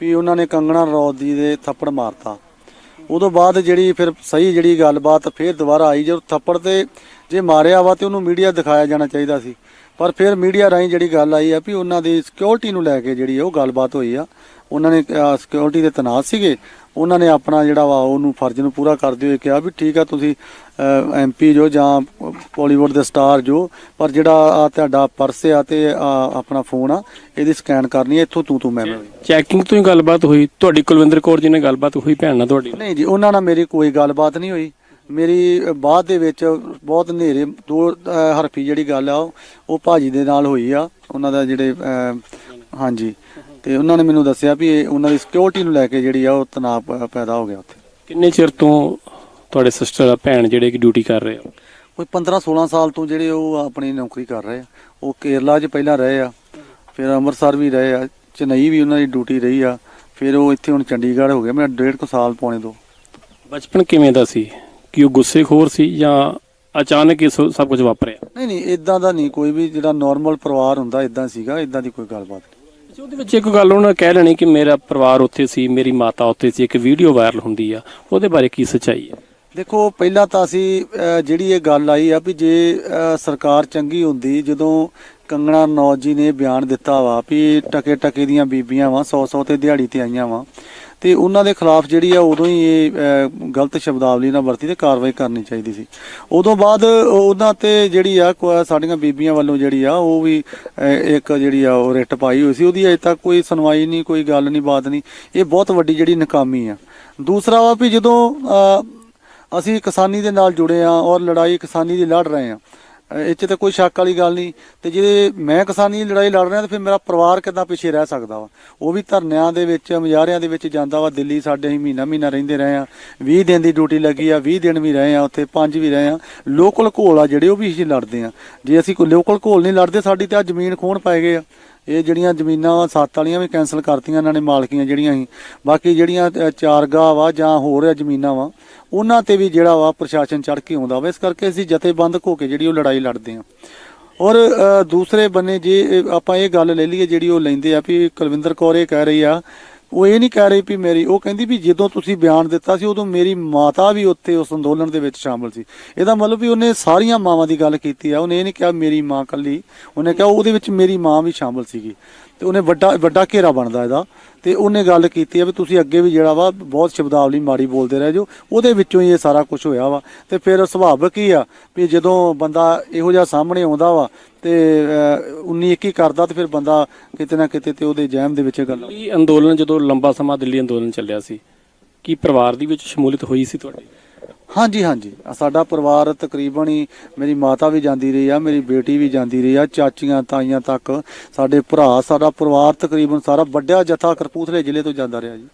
ਵੀ ਉਹਨਾਂ ਨੇ ਕੰਗਣਾ ਰਣੌਤ ਜੀ ਦੇ ਥੱਪੜ ਮਾਰਤਾ। ਉਦੋਂ ਬਾਅਦ ਜਿਹੜੀ ਫਿਰ ਸਹੀ ਜਿਹੜੀ ਗੱਲਬਾਤ ਫਿਰ ਦੁਬਾਰਾ ਆਈ, ਜਦੋਂ ਥੱਪੜ ਤੇ ਜੇ ਮਾਰਿਆ ਵਾ ਤੇ ਉਹਨੂੰ ਮੀਡੀਆ ਦਿਖਾਇਆ ਜਾਣਾ ਚਾਹੀਦਾ ਸੀ। ਪਰ ਫਿਰ ਮੀਡੀਆ ਰਾਹੀਂ ਜਿਹੜੀ ਗੱਲ ਆਈ ਆ ਵੀ ਉਹਨਾਂ ਦੀ ਸਿਕਿਉਰਿਟੀ ਨੂੰ ਲੈ ਕੇ ਜਿਹੜੀ ਉਹ ਗੱਲਬਾਤ ਹੋਈ ਆ, ਉਹਨਾਂ ਨੇ ਸਿਕਿਉਰਿਟੀ ਦੇ ਤਨਾਤ ਸੀਗੇ। ਉਹਨਾਂ ਨੇ ਆਪਣਾ ਜਿਹੜਾ ਵਾ ਉਹਨੂੰ ਫਰਜ਼ ਨੂੰ ਪੂਰਾ ਕਰਦੇ ਹੋਏ ਕਿਹਾ ਵੀ ਠੀਕ ਆ, ਤੁਸੀਂ ਐਮਪੀ ਜੋ ਜਾਂ ਬਾਲੀਵੁੱਡ ਦੇ ਸਟਾਰ ਜੋ ਪਰ ਜਿਹੜਾ ਆ ਤੁਹਾਡਾ ਪਰਸ ਆ ਤੇ ਆਪਣਾ ਫੋਨ ਆ ਇਹਦੀ ਸਕੈਨ ਕਰਨੀ ਹੈ ਇੱਥੋਂ ਤੂੰ ਤੂੰ ਮੈਂ ਚੈਕਿੰਗ ਤੋਂ ਹੀ ਗੱਲਬਾਤ ਹੋਈ ਤੁਹਾਡੀ ਕੁਲਵਿੰਦਰ ਕੌਰ ਜੀ ਨਾਲ ਗੱਲਬਾਤ ਹੋਈ ਭੈਣ ਨਾਲ ਤੁਹਾਡੀ? ਨਹੀਂ ਜੀ ਉਹਨਾਂ ਨਾਲ ਮੇਰੀ ਕੋਈ ਗੱਲਬਾਤ ਨਹੀਂ ਹੋਈ। ਮੇਰੀ ਬਾਅਦ ਦੇ ਵਿੱਚ ਬਹੁਤ ਹਨੇਰੇ ਦੋ ਹਰਫੀ ਜਿਹੜੀ ਗੱਲ ਆ ਉਹ- ਭਾਜੀ ਦੇ ਨਾਲ ਹੋਈ ਆ ਉਹਨਾਂ ਦਾ ਜਿਹੜੇ ਹਾਂਜੀ। ਤੇ ਉਹਨਾਂ ਨੇ ਮੈਨੂੰ ਦੱਸਿਆ ਵੀ ਇਹ ਉਹਨਾਂ ਦੀ ਸਿਕਿਉਰਿਟੀ ਨੂੰ ਲੈ ਕੇ ਜਿਹੜੀ ਆ ਉਹ ਤਣਾਅ ਪੈਦਾ ਹੋ ਗਿਆ ਉੱਥੇ। ਕਿੰਨੇ ਚਿਰ ਤੋਂ ਤੁਹਾਡੇ ਸਿਸਟਰ ਭੈਣ ਜਿਹੜੇ ਕਿ ਡਿਊਟੀ ਕਰ ਰਹੇ ਆ? ਕੋਈ 15 16 ਸਾਲ ਤੋਂ ਜਿਹੜੇ ਉਹ ਆਪਣੀ ਨੌਕਰੀ ਕਰ ਰਹੇ ਆ। ਉਹ ਕੇਰਲਾ 'ਚ ਪਹਿਲਾਂ ਰਹੇ ਆ ਫਿਰ ਅੰਮ੍ਰਿਤਸਰ ਵੀ ਰਹੇ ਆ ਚੇਨਈ ਵੀ ਉਹਨਾਂ ਦੀ ਡਿਊਟੀ ਰਹੀ ਆ ਫਿਰ ਉਹ ਇੱਥੇ ਹੁਣ ਚੰਡੀਗੜ੍ਹ ਹੋ ਗਿਆ ਮੈਂ ਡੇਢ ਕੁ ਸਾਲ ਪੌਣੇ ਦੋ ਬਚਪਨ ਕਿਵੇਂ ਦਾ ਸੀ? ਕਿ ਉਹ ਗੁੱਸੇਖੋਰ ਸੀ ਜਾਂ ਅਚਾਨਕ ਹੀ ਸੋ- ਸਭ ਕੁਝ ਵਾਪਰਿਆ? ਨਹੀਂ ਨਹੀਂ ਇਦਾਂ ਦਾ ਨਹੀਂ। ਕੋਈ ਵੀ ਜਿਹੜਾ ਨਾਰਮਲ ਪਰਿਵਾਰ ਹੁੰਦਾ ਇਦਾਂ ਸੀਗਾ ਇਦਾਂ ਦੀ ਕੋਈ ਗੱਲਬਾਤ ਨਹੀਂ। ਉਹਦੇ ਵਿੱਚ ਇੱਕ ਗੱਲ ਉਹਨਾਂ ਕਹਿ ਲੈਣੀ ਕਿ ਮੇਰਾ ਪਰਿਵਾਰ ਉੱਥੇ ਸੀ ਮੇਰੀ ਮਾਤਾ ਉੱਥੇ ਸੀ ਇੱਕ ਵੀਡੀਓ ਵਾਇਰਲ ਹੁੰਦੀ ਆ। ਉਹਦੇ ਬਾਰੇ ਕੀ ਸੱਚਾਈ ਹੈ? ਦੇਖੋ, ਪਹਿਲਾਂ ਤਾਂ ਅਸੀਂ ਜਿਹੜੀ ਇਹ ਗੱਲ ਆਈ ਆ ਵੀ ਜੇ ਸਰਕਾਰ ਚੰਗੀ ਹੁੰਦੀ, ਜਦੋਂ ਕੰਗਣਾ ਨੌਜ ਜੀ ਨੇ ਬਿਆਨ ਦਿੱਤਾ ਵਾ ਵੀ ਟਕੇ ਟਕੇ ਦੀਆਂ ਬੀਬੀਆਂ ਵਾ 100 100 ਤੇ ਦਿਹਾੜੀ ਤੇ ਆਈਆਂ ਵਾ, ਤੇ ਉਹਨਾਂ ਦੇ ਖਿਲਾਫ ਜਿਹੜੀ ਆ ਉਦੋਂ ਹੀ ਇਹ ਗਲਤ ਸ਼ਬਦਾਵਲੀ ਨਾਲ ਵਰਤੀ ਤੇ ਕਾਰਵਾਈ ਕਰਨੀ ਚਾਹੀਦੀ ਸੀ। ਉਦੋਂ ਬਾਅਦ ਉਹਨਾਂ ਤੇ ਜਿਹੜੀ ਆ, ਕੋ- ਸਾਡੀਆਂ ਬੀਬੀਆਂ ਵੱਲੋਂ ਜਿਹੜੀ ਆ, ਉਹ ਵੀ ਇੱਕ ਜਿਹੜੀ ਆ, ਉਹ ਰਿਟ ਪਾਈ ਹੋਈ ਸੀ। ਉਹਦੀ ਅਜੇ ਤੱਕ ਕੋਈ ਸੁਣਵਾਈ ਨਹੀਂ, ਕੋਈ ਗੱਲ ਨਹੀਂ, ਬਾਤ ਨਹੀਂ। ਇਹ ਬਹੁਤ ਵੱਡੀ ਜਿਹੜੀ ਨਕਾਮੀ ਆ। ਦੂਸਰਾ ਵਾ ਵੀ ਜਦੋਂ ਅਸੀਂ ਕਿਸਾਨੀ ਦੇ ਨਾਲ ਜੁੜੇ ਆ ਔਰ ਲੜਾਈ ਕਿਸਾਨੀ ਦੀ ਲੜ ਰਹੇ ਆ ਇਹ 'ਚ ਤਾਂ ਕੋਈ ਸ਼ੱਕ ਵਾਲੀ ਗੱਲ ਨਹੀਂ। ਤੇ ਜੇ ਮੈਂ ਕਿਸਾਨੀ ਦੀ ਲੜਾਈ ਲੜ ਰਿਹਾ ਤਾਂ ਫਿਰ ਮੇਰਾ ਪਰਿਵਾਰ ਕਿੱਦਾਂ ਪਿੱਛੇ ਰਹਿ ਸਕਦਾ ਵਾ? ਉਹ ਵੀ ਧਰਨਿਆਂ ਦੇ ਵਿੱਚ ਮੁਜ਼ਾਹਰਿਆਂ ਦੇ ਵਿੱਚ ਜਾਂਦਾ ਵਾ। ਦਿੱਲੀ ਸਾਡੇ ਹੀ ਮਹੀਨਾ ਮਹੀਨਾ ਰਹਿੰਦੇ ਰਹੇ ਆ 20 ਦਿਨ ਦੀ ਡਿਊਟੀ ਲੱਗੀ ਆ 20 ਦਿਨ ਵੀ ਰਹੇ ਆ ਉੱਥੇ 5 ਵੀ ਰਹੇ ਆ ਲੋਕਲ ਘੋਲ ਆ ਜਿਹੜੇ, ਉਹ ਵੀ ਅਸੀਂ ਲੜਦੇ ਆ ਜੇ ਅਸੀਂ ਕੋਈ ਲੋਕਲ ਘੋਲ ਨਹੀਂ ਲੜਦੇ, ਸਾਡੀ ਤਾਂ ਆਹ ਜ਼ਮੀਨ ਖੋਣ ਪੈ ਗਏ ਆ। ਇਹ ਜਿਹੜੀਆਂ ਜ਼ਮੀਨਾਂ ਵਾ ਸੱਤ ਵਾਲੀਆਂ ਵੀ ਕੈਨਸਲ ਕਰਤੀਆਂ ਇਹਨਾਂ ਨੇ ਮਾਲਕੀਆਂ ਜਿਹੜੀਆਂ ਸੀ। ਬਾਕੀ ਜਿਹੜੀਆਂ ਅ, ਚਾਰਗਾ ਵਾ ਜਾਂ ਹੋਰ ਆ ਜ਼ਮੀਨਾਂ ਵਾ ਉਹਨਾਂ ਤੇ ਵੀ ਜਿਹੜਾ ਵਾ ਪ੍ਰਸ਼ਾਸਨ ਚੜ ਕੇ ਆਉਂਦਾ ਵਾ। ਇਸ ਕਰਕੇ ਅਸੀਂ ਜਥੇਬੰਦ ਹੋ ਕੇ ਜਿਹੜੀ ਉਹ ਲੜਾਈ ਲੜਦੇ ਆ ਔਰ ਦੂਸਰੇ ਬੰਨੇ ਜੇ ਆਪਾਂ ਇਹ ਗੱਲ ਲੈ ਲਈਏ ਜਿਹੜੀ ਉਹ ਲੈਂਦੇ ਆ ਵੀ ਕੁਲਵਿੰਦਰ ਕੌਰ ਇਹ ਕਹਿ ਰਹੀ ਆ ਉਹ ਇਹ ਨਹੀਂ ਕਹਿ ਰਹੀ ਵੀ ਮੇਰੀ, ਉਹ ਕਹਿੰਦੀ ਵੀ ਜਦੋਂ ਤੁਸੀਂ ਬਿਆਨ ਦਿੱਤਾ ਸੀ, ਉਦੋਂ ਮੇਰੀ ਮਾਤਾ ਵੀ ਉੱਥੇ ਉਸ ਅੰਦੋਲਨ ਦੇ ਵਿੱਚ ਸ਼ਾਮਲ ਸੀ। ਇਹਦਾ ਮਤਲਬ ਵੀ ਉਹਨੇ ਸਾਰੀਆਂ ਮਾਵਾਂ ਦੀ ਗੱਲ ਕੀਤੀ ਆ, ਉਹਨੇ ਇਹ ਨਹੀਂ ਕਿਹਾ ਮੇਰੀ ਮਾਂ ਕੱਲੀ ਉਹਨੇ ਕਿਹਾ ਉਹਦੇ ਵਿੱਚ ਮੇਰੀ ਮਾਂ ਵੀ ਸ਼ਾਮਲ ਸੀਗੀ। ਤੇ ਉਹਨੇ ਵੱਡਾ ਵੱਡਾ ਘੇਰਾ ਬਣਦਾ ਇਹਦਾ। ਤੇ ਉਹਨੇ ਗੱਲ ਕੀਤੀ ਆ ਵੀ ਤੁਸੀਂ ਅੱਗੇ ਵੀ ਜਿਹੜਾ ਵਾ ਬਹੁਤ ਸ਼ਬਦਾਵਲੀ ਮਾੜੀ ਬੋਲਦੇ ਰਹੇ ਜੋ। ਉਹਦੇ ਵਿੱਚੋਂ ਹੀ ਇਹ ਸਾਰਾ ਕੁਝ ਹੋਇਆ ਵਾ। ਤੇ ਫਿਰ ਸੁਭਾਵਿਕ ਹੀ ਆ ਵੀ ਜਦੋਂ ਬੰਦਾ ਇਹੋ ਜਿਹਾ ਸਾਹਮਣੇ ਆਉਂਦਾ ਵਾ ਤੇ 19 21 ਕਰਦਾ ਤੇ ਫਿਰ ਬੰਦਾ ਕਿਤੇ ਨਾ ਕਿਤੇ ਤੇ ਉਹਦੇ ਜਹਿਮ ਦੇ ਵਿੱਚ ਗੱਲ ਦਿੱਲੀ ਅੰਦੋਲਨ ਜਦੋਂ ਲੰਬਾ ਸਮਾਂ ਦਿੱਲੀ ਅੰਦੋਲਨ ਚੱਲਿਆ ਸੀ, ਕੀ ਪਰਿਵਾਰ ਦੀ ਵਿੱਚ ਸ਼ਮੂਲੀਅਤ ਹੋਈ ਸੀ ਤੁਹਾਡੀ? ਹਾਂਜੀ ਹਾਂਜੀ। ਸਾਡਾ ਪਰਿਵਾਰ ਤਕਰੀਬਨ ਹੀ ਮੇਰੀ ਮਾਤਾ ਵੀ ਜਾਂਦੀ ਰਹੀ ਆ, ਮੇਰੀ ਬੇਟੀ ਵੀ ਜਾਂਦੀ ਰਹੀ ਆ, ਚਾਚੀਆਂ, ਤਾਈਆਂ ਤੱਕ ਸਾਡੇ ਭਰਾ, ਸਾਡਾ ਪਰਿਵਾਰ ਤਕਰੀਬਨ ਸਾਰਾ ਵੱਡਾ ਜਥਾ ਕਰਪੂਥਲੇ ਜ਼ਿਲ੍ਹੇ ਤੋਂ ਜਾਂਦਾ ਰਿਹਾ ਜੀ।